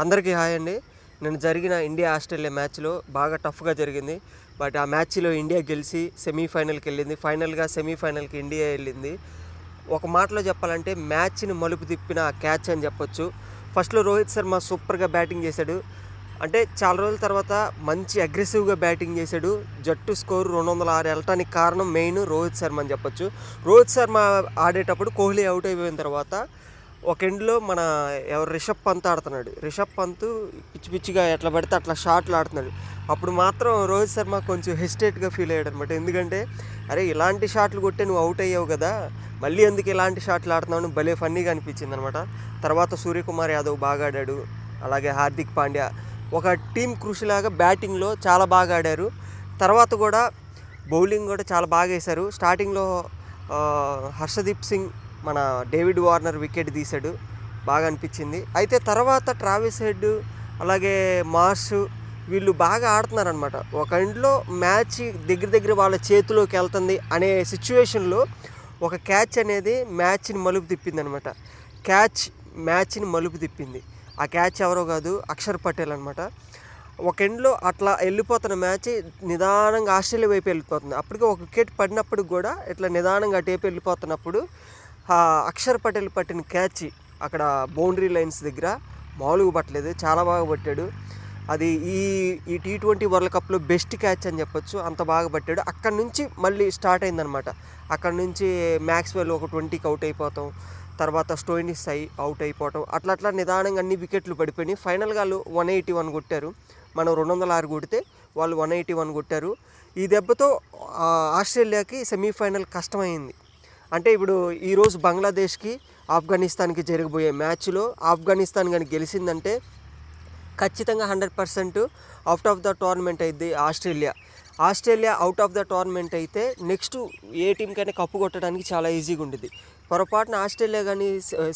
అందరికీ హాయ్ అండి. నేను జరిగిన ఇండియా ఆస్ట్రేలియా మ్యాచ్లో బాగా టఫ్గా జరిగింది. బట్ ఆ మ్యాచ్లో ఇండియా గెలిచి సెమీఫైనల్కి వెళ్ళింది. ఫైనల్గా సెమీఫైనల్కి ఇండియా వెళ్ళింది. ఒక మాటలో చెప్పాలంటే మ్యాచ్ని మలుపు తిప్పిన క్యాచ్ అని చెప్పొచ్చు. ఫస్ట్లో రోహిత్ శర్మ సూపర్గా బ్యాటింగ్ చేశాడు. అంటే చాలా రోజుల తర్వాత మంచి అగ్రెసివ్గా బ్యాటింగ్ చేశాడు. జట్టు స్కోర్ రెండు వందల ఆరు వెళ్ళటానికి కారణం మెయిన్ రోహిత్ శర్మ అని చెప్పొచ్చు. రోహిత్ శర్మ ఆడేటప్పుడు కోహ్లీ అవుట్ అయిపోయిన తర్వాత ఒక ఎండ్లో మన ఎవరు రిషబ్ పంత్ ఆడుతున్నాడు. రిషబ్ పంత్ పిచ్చి పిచ్చిగా ఎట్లా పడితే అట్లా షాట్లు ఆడుతున్నాడు. అప్పుడు మాత్రం రోహిత్ శర్మ కొంచెం హెసిటేట్గా ఫీల్ అయ్యాడు అనమాట ఎందుకంటే అరే ఇలాంటి షాట్లు కొట్టే నువ్వు అవుట్ అయ్యావు కదా మళ్ళీ ఎందుకు ఇలాంటి షాట్లు ఆడుతున్నావు అని భలే ఫన్నీగా అనిపించింది అనమాట తర్వాత సూర్యకుమార్ యాదవ్ బాగా ఆడాడు. అలాగే హార్దిక్ పాండ్యా. ఒక టీం కృషిలాగా బ్యాటింగ్లో చాలా బాగా ఆడారు. తర్వాత కూడా బౌలింగ్ కూడా చాలా బాగా వేశారు. స్టార్టింగ్లో హర్షదీప్ సింగ్ మన డేవిడ్ వార్నర్ వికెట్ తీశాడు. బాగా అనిపించింది. అయితే తర్వాత ట్రావిస్ హెడ్ అలాగే మార్స్ వీళ్ళు బాగా ఆడుతున్నారనమాట ఒక ఇంట్లో మ్యాచ్ దగ్గర దగ్గర వాళ్ళ చేతిలోకి వెళ్తుంది అనే సిచ్యువేషన్లో ఒక క్యాచ్ అనేది మ్యాచ్ని మలుపు తిప్పింది అనమాట క్యాచ్ మ్యాచ్ని మలుపు తిప్పింది. ఆ క్యాచ్ ఎవరో కాదు అక్షర్ పటేల్ అనమాట ఒక ఎండ్లో అట్లా వెళ్ళిపోతున్న మ్యాచ్ నిదానంగా ఆస్ట్రేలియా వైపు వెళ్ళిపోతుంది. అప్పటికి ఒక వికెట్ పడినప్పుడు కూడా ఇట్లా నిదానంగా అటేపు వెళ్ళిపోతున్నప్పుడు అక్షర్ పటేల్ పట్టిన క్యాచ్ అక్కడ బౌండరీ లైన్స్ దగ్గర మామూలుగా పట్టలేదు చాలా బాగా పట్టాడు. అది ఈ ఈ టీ ట్వంటీ వరల్డ్ కప్లో బెస్ట్ క్యాచ్ అని చెప్పొచ్చు అంత బాగా పట్టాడు. అక్కడ నుంచి మళ్ళీ స్టార్ట్ అయిందనమాట అక్కడ నుంచి మ్యాక్స్వెల్ ఒక ట్వంటీకి అవుట్ అయిపోతాం తర్వాత స్టోయినిస్ అయి అవుట్ అయిపోవటం అట్లా అట్లా నిదానంగా అన్ని వికెట్లు పడిపోయినాయి. ఫైనల్గా వాళ్ళు వన్ ఎయిటీ వన్ కొట్టారు. మనం రెండు వందల ఆరు కొడితే వాళ్ళు వన్ ఎయిటీ వన్ కొట్టారు. ఈ దెబ్బతో ఆస్ట్రేలియాకి సెమీఫైనల్ కష్టమైంది. అంటే ఇప్పుడు ఈరోజు బంగ్లాదేశ్కి ఆఫ్ఘనిస్తాన్కి జరగబోయే మ్యాచ్లో ఆఫ్ఘనిస్తాన్ కానీ గెలిచిందంటే ఖచ్చితంగా hundred percent out of the tournament అయింది Australia. Australia out of the tournament అయితే నెక్స్ట్ ఏ టీంకైనా కప్పు కొట్టడానికి చాలా ఈజీగా ఉండేది పొరపాటున ఆస్ట్రేలియా కానీ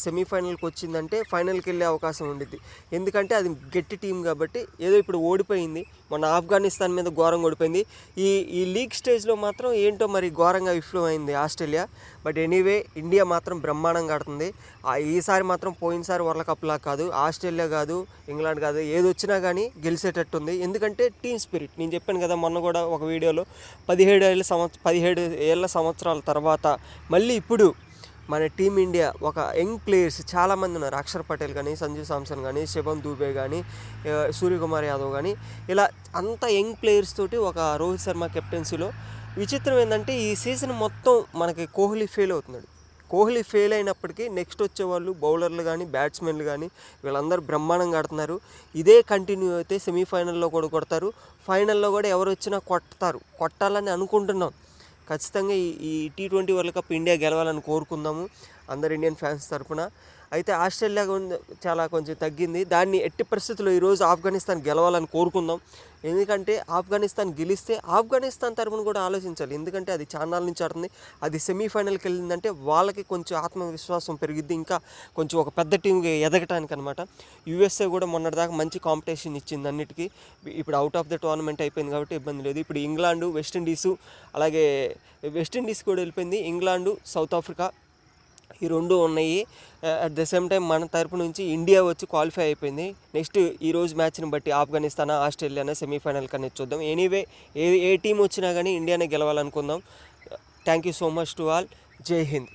సెమీఫైనల్కి వచ్చిందంటే ఫైనల్కి వెళ్ళే అవకాశం ఉండిద్ది. ఎందుకంటే అది గట్టి టీం కాబట్టి ఏదో ఇప్పుడు ఓడిపోయింది. మన ఆఫ్ఘనిస్తాన్ మీద ఘోరంగా ఓడిపోయింది. ఈ ఈ లీగ్ స్టేజ్లో మాత్రం ఏంటో మరి ఘోరంగా విఫలం అయింది ఆస్ట్రేలియా. బట్ ఎనీవే ఇండియా మాత్రం బ్రహ్మాండంగా ఆడుతుంది. ఆ ఈసారి మాత్రం పోయినసారి వరల్డ్ కప్లా కాదు ఆస్ట్రేలియా కాదు ఇంగ్లాండ్ కాదు ఏది వచ్చినా కానీ గెలిచేటట్టు ఉంది ఎందుకంటే టీమ్ స్పిరిట్. నేను చెప్పాను కదా మొన్న కూడా ఒక వీడియోలో పదిహేడు ఏళ్ళ సంవత్సరం పదిహేడు ఏళ్ళ సంవత్సరాల తర్వాత మళ్ళీ ఇప్పుడు మన టీమిండియా ఒక యంగ్ ప్లేయర్స్ చాలామంది ఉన్నారు. అక్షర్ పటేల్ కానీ సంజు సామ్సన్ కానీ శివం దూబే కానీ సూర్యకుమార్ యాదవ్ కానీ. ఇలా అంత యంగ్ ప్లేయర్స్ తోటి ఒక రోహిత్ శర్మ కెప్టెన్సీలో విచిత్రం ఏంటంటే ఈ సీజన్ మొత్తం మనకి కోహ్లీ ఫెయిల్ అవుతున్నాడు. కోహ్లీ ఫెయిల్ అయినప్పటికీ నెక్స్ట్ వచ్చే వాళ్ళు బౌలర్లు కానీ బ్యాట్స్మెన్లు కానీ వీళ్ళందరూ బ్రహ్మాండంగా ఆడుతున్నారు. ఇదే కంటిన్యూ అయితే సెమీఫైనల్లో కూడా కొడతారు. ఫైనల్లో కూడా ఎవరు వచ్చినా కొడతారు. కొట్టాలని అనుకుంటున్నాం. ఖచ్చితంగా ఈ ఈ T twenty world cup India గెలవాలని కోరుకుందాము. అందరు ఇండియన్ ఫ్యాన్స్ తరఫున అయితే ఆస్ట్రేలియా చాలా కొంచెం తగ్గింది. దాన్ని ఎట్టి పరిస్థితుల్లో ఈరోజు ఆఫ్ఘనిస్తాన్ గెలవాలని కోరుకుందాం. ఎందుకంటే ఆఫ్ఘనిస్తాన్ గెలిస్తే ఆఫ్ఘనిస్తాన్ తరపున కూడా ఆలోచించాలి. ఎందుకంటే అది చాన్నాల నుంచి ఆడుతుంది. అది సెమీఫైనల్కి వెళ్ళిందంటే వాళ్ళకి కొంచెం ఆత్మవిశ్వాసం పెరిగిద్ది. ఇంకా కొంచెం ఒక పెద్ద టీంకి ఎదగటానికి అనమాట యూఎస్ఏ కూడా మొన్నటిదాకా మంచి కాంపిటీషన్ ఇచ్చింది అన్నిటికీ. ఇప్పుడు అవుట్ ఆఫ్ ద టోర్నమెంట్ అయిపోయింది కాబట్టి ఇబ్బంది లేదు. ఇప్పుడు ఇంగ్లాండు వెస్టిండీసు అలాగే వెస్టిండీస్ కూడా వెళ్ళిపోయింది. ఇంగ్లాండు సౌత్ ఆఫ్రికా ఈ రెండు ఉన్నాయి. అట్ ద సేమ్ టైం మన తరపు నుంచి ఇండియా వచ్చి క్వాలిఫై అయిపోయింది. నెక్స్ట్ ఈ రోజు మ్యాచ్ని బట్టి ఆఫ్ఘనిస్తాన్ ఆస్ట్రేలియానా సెమీఫైనల్ కన్నా చూద్దాం. ఎనీవే ఏ ఏ టీం వచ్చినా కానీ ఇండియానే గెలవాలనుకుందాం. Thank you so much to all జై హింద్.